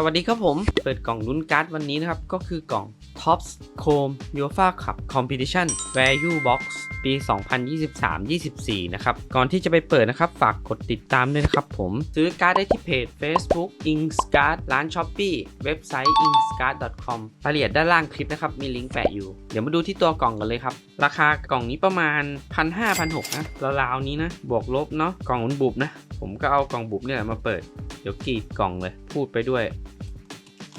สวัสดีครับผม เปิดกล่องลุ้นการ์ดวันนี้นะครับ ก็คือกล่อง Tops Chrome UEFA Cup Competition Value Box ปี 2023-24 นะครับ ก่อนที่จะไปเปิดนะครับ ฝากกดติดตามด้วยนะครับผม ซื้อการ์ดได้ที่เพจ Facebook Inkcard ร้าน Shopee เว็บไซต์ inkcard.com รายละเอียดด้านล่างคลิปนะครับ มีลิงก์แปะอยู่ เดี๋ยวมาดูที่ตัวกล่องกันเลยครับ ราคากล่องนี้ประมาณ 1,500-1,600นะราวๆนี้นะ บวกลบเนาะ กล่องมันบุบนะ ผมก็เอากล่องบุบเนี่ยมาเปิด เดี๋ยวกรีดกล่องเลย พูดไปด้วย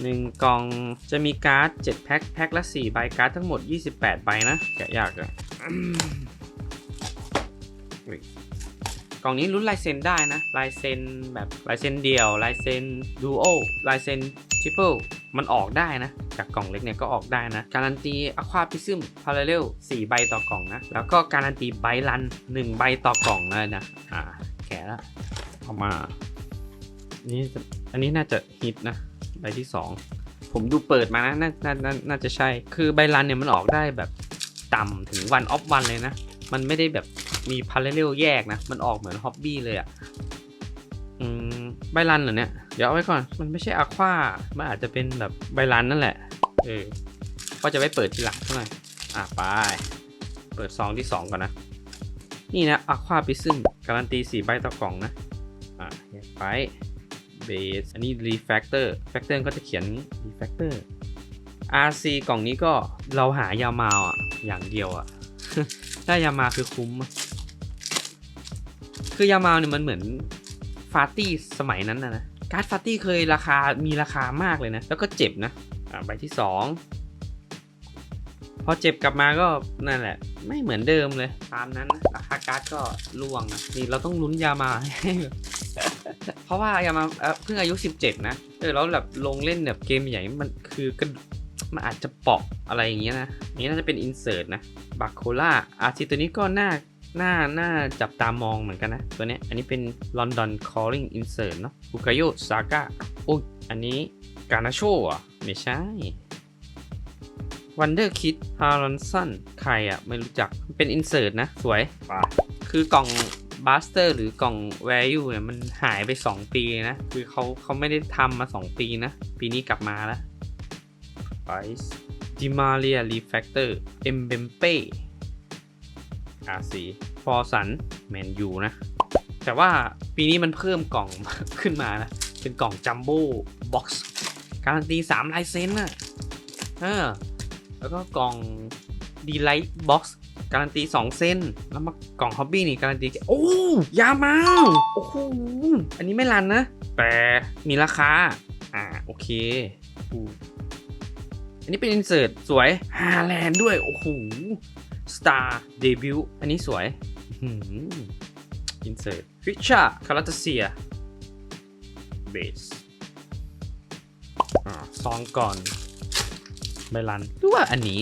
1 กล่องจะมีการ์ด7แพ็คแพ็คละ4ใบการ์ดทั้งหมด 28 ใบนะแกะยากเลยอืมอุ๊ยกล่องนี้ลุ้นลายเซ็นได้นะลายเซ็นแบบลายเซ็นเดี่ยวลายเซ็นดูโอลายเซ็นทริปเปิลมันออกได้นะ จากกล่องเล็กเนี่ยก็ออกได้นะ การันตีอะควาพิซึมพาราเรล4ใบต่อกล่องนะ แล้วก็การันตีไบรัน 1 ใบต่อกล่องเลยนะอ่าแกะแล้วเอามานี่อันนี้น่าจะฮิตนะ ใบที่ 2 ผมดูเปิดมานะนานานาน่าจะใช่ คือใบรันเนี่ยมันออกได้แบบต่ำถึงวันออฟวันเลยนะ มันไม่ได้แบบมีพาราเรลแยกนะ มันออกเหมือนฮ็อบบี้เลยอะ่ะอืมใบรันเหรอเนี่ย เดี๋ยวเอาไว้ก่อน มันไม่ใช่อะความันอาจจะเป็นแบบใบรันนั่นแหละ เออ ก็จะไว้เปิดทีหลังเท่าไหร่อะไป เปิดซองที่ 2 ก่อนนะ นี่นะอะควาปิซึมการันตี 4 ใบต่อกล่องนะ อะไป เบสอันนี้ refactor factor ก็จะเขียน refactor RC กล่องนี้ก็เราหายามาอะ อย่างเดียวอะ ได้ยามาคือคุ้ม คือยามาเนี่ยมันเหมือนฟาร์ตี้สมัยนั้นนะนะ การ์ดฟาร์ตี้เคยราคามีราคามากเลยนะ แล้วก็เจ็บนะ อ่าใบที่ 2 พอเจ็บกลับมาก็นั่นแหละ ไม่เหมือนเดิมเลย ตามนั้นนะราคาการ์ดก็ล่วงนะนี่เราต้องลุ้นยามาให้ เพราะว่ายามาเอ่อเพิ่งอายุ 17 นะเออแล้วแบบลงเล่นแบบเกมใหญ่มันคือกระมันอาจจะเปาะอะไรอย่างเงี้ยนะนี่น่าจะเป็นอินเสิร์ตนะบาโคล่าอาร์ติตัวนี้ก็น่าน่าน่าจับตามองเหมือนกันนะ ตัวเนี้ยอันนี้เป็น London Calling Insert เนาะบุก a โยซาก้าโอ้ยอันนี้กานาโชอะ ไม่ใช่ Wonder Kid h a r o n s o n ใครอะ ไม่รู้จักเป็น Insert นะ สวยไปคือกล่อง b u s t e r หรือกล่อง Value เนี่ยมันหายไป 2 ปีนะ คือเขาเขาไม่ได้ทำมา 2 ปีนะ ปีนี้กลับมาแล้ว Price d i m a r i a Refactor e m b e m p e RC f o r s u n Man U นะ แต่ว่าปีนี้มันเพิ่มกล่องขึ้นมานะ เป็นกล่องจัมโบ้บ็อกซ์การันตี3ลายเซ็นน่ะเออแล้วก็กล่อง d l i g h t Box การันตี2เส้น แล้วมากล่อง Hobby นี่การันตีโอ้ยามาโอ้โหอันนี้ไม่รันนะ แต่มีราคา อ่า โอเคอู้อันนี้เป็น insert สวยฮาแลนด์ด้วย โอ้โห Star Debut อันนี้สวยอื้อหือ insert Fisher c a r a t a s i a Base อ่าซองก่อนใบรันหรือว่าอันนี้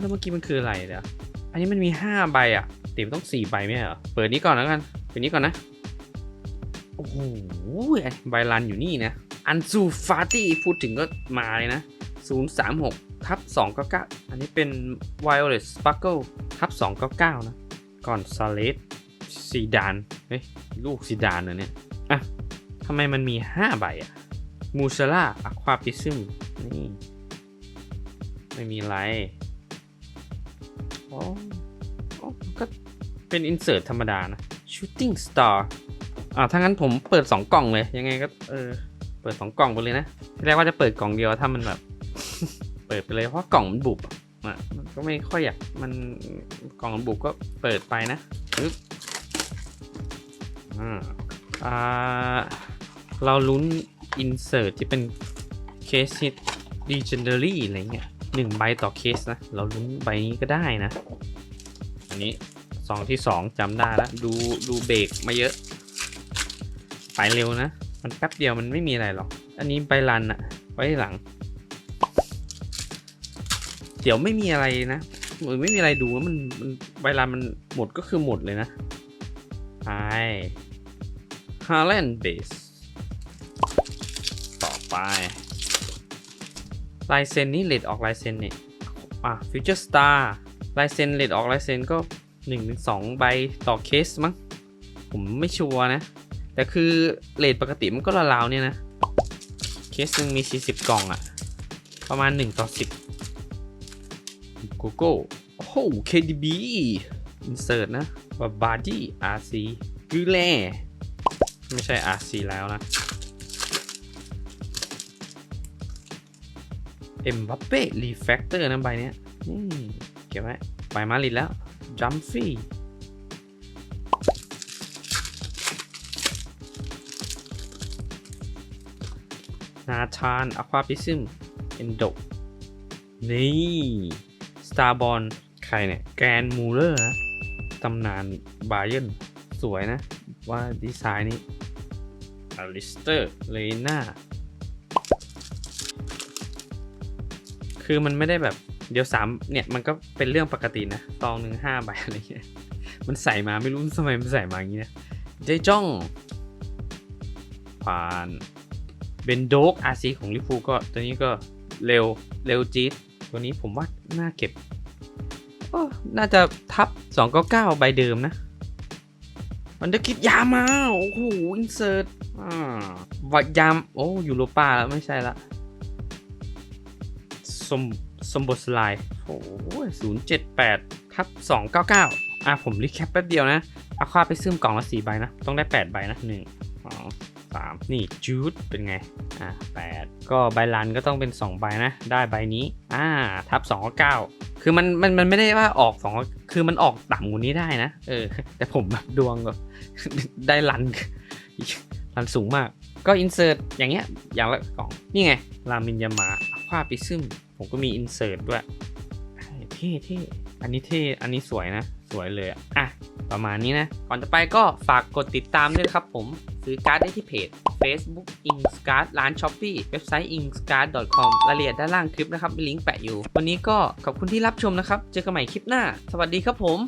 แล้วเมื่อกี้มันคืออะไรเดี๋ยอันนี้มันมี 5 ใบอะติมต้อง 4 ใบไม่ใช่เหรอ เปิดนี้ก่อนแล้วกัน เปิดนี้ก่อนนะ โอ้โหใบรันอยู่นี่นะ อันซูฟาตี้พูดถึงก็มาเลยนะ 036 ทับ 299 อันนี้เป็น Violet Sparkle ทับ 299 นะ ก่อนซาเลสซีดาน เฮ้ย ลูกซีดานเหรอเนี่ย อะทำไมมันมี 5 ใบอะมูซาร่าอะควาปิซึมนี่ ไม่มีไร อ๋ออ๋อก็เป็นอินเสิร์ตธรรมดานะ Shooting Star อ่าถ้างั้นผมเปิด 2 กล่องเลย ยังไงก็เออ เปิด 2 กล่องไปเลยนะที่แรกว่าจะเปิดกล่องเดียวถ้ามันแบบ เปิดไปเลยเพราะกล่องมันบุบอะมันก็ไม่ค่อยอยากมันกล่องมันบุบก็เปิดไปนะปึ๊บอ่าอ่าเราลุ้น insert ที่เป็น case hit legendary อะไรเงี้ย หนึ่งใบต่อเคสนะ เราลุ้นใบนี้ก็ได้นะ อันนี้ซองที่สองจำได้แล้วดูดูเบรกมาเยอะ ไปเร็วนะ มันแป๊บเดียวมันไม่มีอะไรหรอก อันนี้ใบรันอะไว้หลัง เดี๋ยวไม่มีอะไรนะเหมือนไม่มีอะไรดูวมันมันใบรันมันหมดก็คือหมดเลยนะไปฮาร์แลนด์เบสต่อไป ลายเซ็นนี่เลดออกลายเซ็นเนี่ยอะฟิวเจอร์สตาร์ลายเซ็นเลดออกลายเซ็นก็1นถึงสใบต่อเคสมั้ง ผมไม่ชัวร์นะ แต่คือเลดปกติมันก็ราวๆเนี่ยนะ เคสหนึ่งมี 40 กล่องอะประมาณ 1 ต่อ 10โกโก้โอ้โห KDB insert นะบาบาดี้ RC กูแลไม่ใช่ RC แล้วนะ เอ็มบัปเป้รีแฟกเตอร์นะใบเนี้ยนี่เก็บไว้ใบมาลิดแล้วจัมฟี่นาธานอควาพิซึมเอนโดนี่สตาร์บอลใครเนี่ย แกรนมูเลอร์นะตำนานบาเยนสวยนะ ว่าดีไซน์นี้อลิสเตอร์ เลน่า คือมันไม่ได้แบบเดี๋ยวสามเนี่ยมันก็เป็นเรื่องปกตินะซองหนึ่งห้าใบอะไรเงี้ยมันใส่มาไม่รู้ทำไมมันใส่มาอย่างนี้นะเจจ้องผ่านเบนโดกอาซีของลิฟูก็ตัวนี้ก็เร็วเร็วจี๊ดตัวนี้ผมว่าน่าเก็บโอ้น่าจะทับ 299 ใบเดิมนะมันจะคิดยามา โอ้โห อินเสิร์ตอ่าวัดยาม โอ้ยูโรป้าแล้วไม่ใช่ละ สมสมบทสไลด์โอ้ศูนย์เจ็ดแปดทับสองเก้าเก้าอะผมรีแคปแป๊บเดียวนะเอาควาไปซึมกล่องละสี่ใบนะ ต้องได้แปดใบนะหนึ่งสองสามนี่จูดเป็นไง อะแปดก็ใบลันก็ต้องเป็นสองใบนะ ได้ใบนี้ อ่า ทับสองเก้าคือมันมันมันไม่ได้ว่าออกสองคือมันออกต่ำกว่านี้ได้นะ เออ แต่ผมแบบดวงแบบได้ลันลันสูงมาก ก็อินเสิร์ตอย่างเงี้ย อย่างละกล่อง นี่ไง รามินยามาควาปิซึม ผมก็มีอินเสิร์ตด้วยเท่เท่อันนี้เท่อันนี้สวยนะ สวยเลยอะอะประมาณนี้นะ ก่อนจะไปก็ฝากกดติดตามด้วยครับผม ซื้อการ์ดได้ที่เพจ Facebook i n s c a r d ร้าน s h อ p e e เว็บไซต์ i n s c a r d com รายละเอียดด้านล่างคลิปนะครับมีลิงก์แปะอยู่ วันนี้ก็ขอบคุณที่รับชมนะครับ เจอกันใหม่คลิปหน้า สวัสดีครับผม